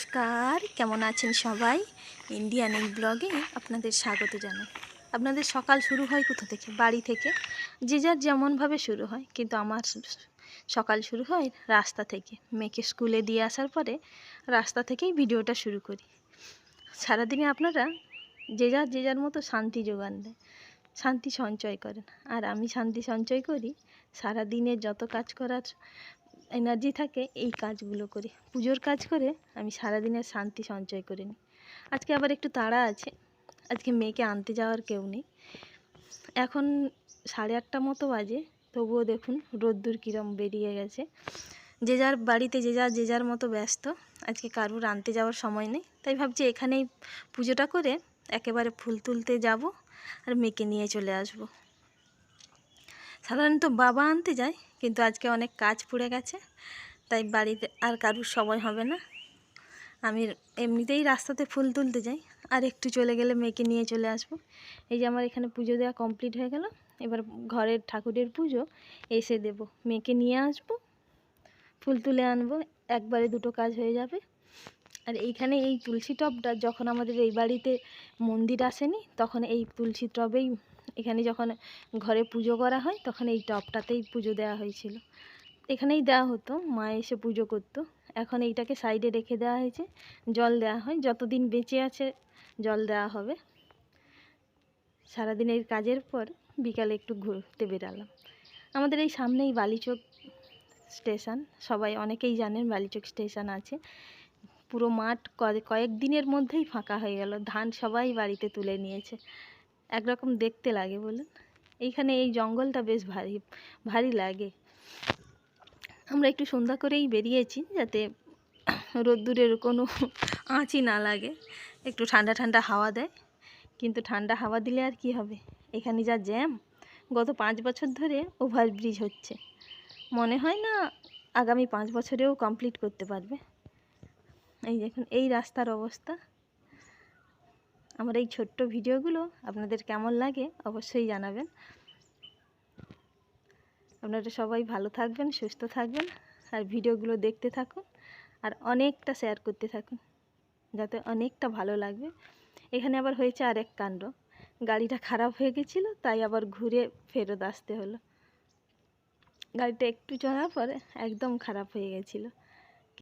নমস্কার, কেমন আছেন সবাই? ইন্ডিয়ান এই ব্লগে আপনাদের স্বাগত জানাই। আপনাদের সকাল শুরু হয় কোথা থেকে? বাড়ি থেকে? যে যার যেমনভাবে শুরু হয়, কিন্তু আমার সকাল শুরু হয় রাস্তা থেকে। মেয়েকে স্কুলে দিয়ে আসার পরে রাস্তা থেকেই ভিডিওটা শুরু করি। সারাদিনে আপনারা যে যার যে যার মতো শান্তি যোগান দেয় শান্তি সঞ্চয় করেন। আর আমি শান্তি সঞ্চয় করি সারাদিনে যত কাজ করার এনার্জি থাকে, এই কাজগুলো করে। পুজোর কাজ করে আমি সারাদিনের শান্তি সঞ্চয় করে নিই। আজকে আবার একটু তাড়া আছে, আজকে মেয়েকে আনতে যাওয়ার কেউ নেই। এখন সাড়ে আটটা মতো বাজে, তবুও দেখুন রোদ্দুর কীরম বেরিয়ে গেছে। যে যার বাড়িতে, যে যার যে যার মতো ব্যস্ত, আজকে কারুর আনতে যাওয়ার সময় নেই। তাই ভাবছি এখানেই পুজোটা করে একেবারে ফুল তুলতে যাব আর মেয়েকে নিয়ে চলে আসব। সাধারণত বাবা আনতে যায়, কিন্তু আজকে অনেক কাজ পড়ে গেছে, তাই বাড়িতে আর কারুর সময় হবে না। আমি এমনিতেই রাস্তাতে ফুল তুলতে যাই, আর একটু চলে গেলে মেয়েকে নিয়ে চলে আসব। এই যে আমার এখানে পুজো দেওয়া কমপ্লিট হয়ে গেল, এবার ঘরের ঠাকুরের পুজো, এসে দেব, মেয়েকে নিয়ে আসব, ফুল তুলে আনব, একবারে দুটো কাজ হয়ে যাবে। আর এইখানে এই তুলসী টবটা যখন আমাদের এই বাড়িতে মন্দির আসেনি, তখন এই তুলসী টবেই এখানে যখন ঘরে পুজো করা হয়, তখন এই টবটাতেই পুজো দেওয়া হয়েছিল। এখানেই দেওয়া হতো, মা এসে পুজো করতো। এখন এইটাকে সাইডে রেখে দেওয়া হয়েছে, জল দেওয়া হয়। যতদিন বেঁচে আছে, জল দেওয়া হবে। সারাদিনের কাজের পর বিকালে একটু ঘুরতে বেরালাম। আমাদের এই সামনেই বালিচক স্টেশন, সবাই অনেকেই জানেন বালিচক স্টেশন আছে। পুরো মাঠ কয়ে- কয়েক দিনের মধ্যেই ফাঁকা হয়ে গেল। ধান সবাই বাড়িতে তুলে নিয়েছে। একরকম দেখতে লাগে, বলুন। এইখানে এই জঙ্গলটা বেশ ভারী ভারী লাগে। আমরা একটু সন্ধ্যা করেই বেরিয়েছি যাতে রোদ্দুরের কোনো আঁচই না লাগে। একটু ঠান্ডা ঠান্ডা হাওয়া দেয়। কিন্তু ঠান্ডা হাওয়া দিলে আর কি হবে? এখানে যা জ্যাম, গত পাঁচ বছর ধরে ওভারব্রিজ হচ্ছে। মনে হয় না আগামী পাঁচ বছরেও কমপ্লিট করতে পারবে। এই দেখুন, এই রাস্তার অবস্থা। আমার এই ছোট্ট ভিডিওগুলো আপনাদের কেমন লাগে অবশ্যই জানাবেন। আপনারা সবাই ভালো থাকবেন, সুস্থ থাকবেন, আর ভিডিওগুলো দেখতে থাকুন, আর অনেকটা শেয়ার করতে থাকুন, যাতে অনেকটা ভালো লাগবে। এখানে আবার হয়েছে আরেক কাণ্ড। গাড়িটা খারাপ হয়ে গেছিল, তাই আবার ঘুরে ফেরত আসতে হলো। গাড়িটা একটু চড়ার পরে একদম খারাপ হয়ে গেছিল।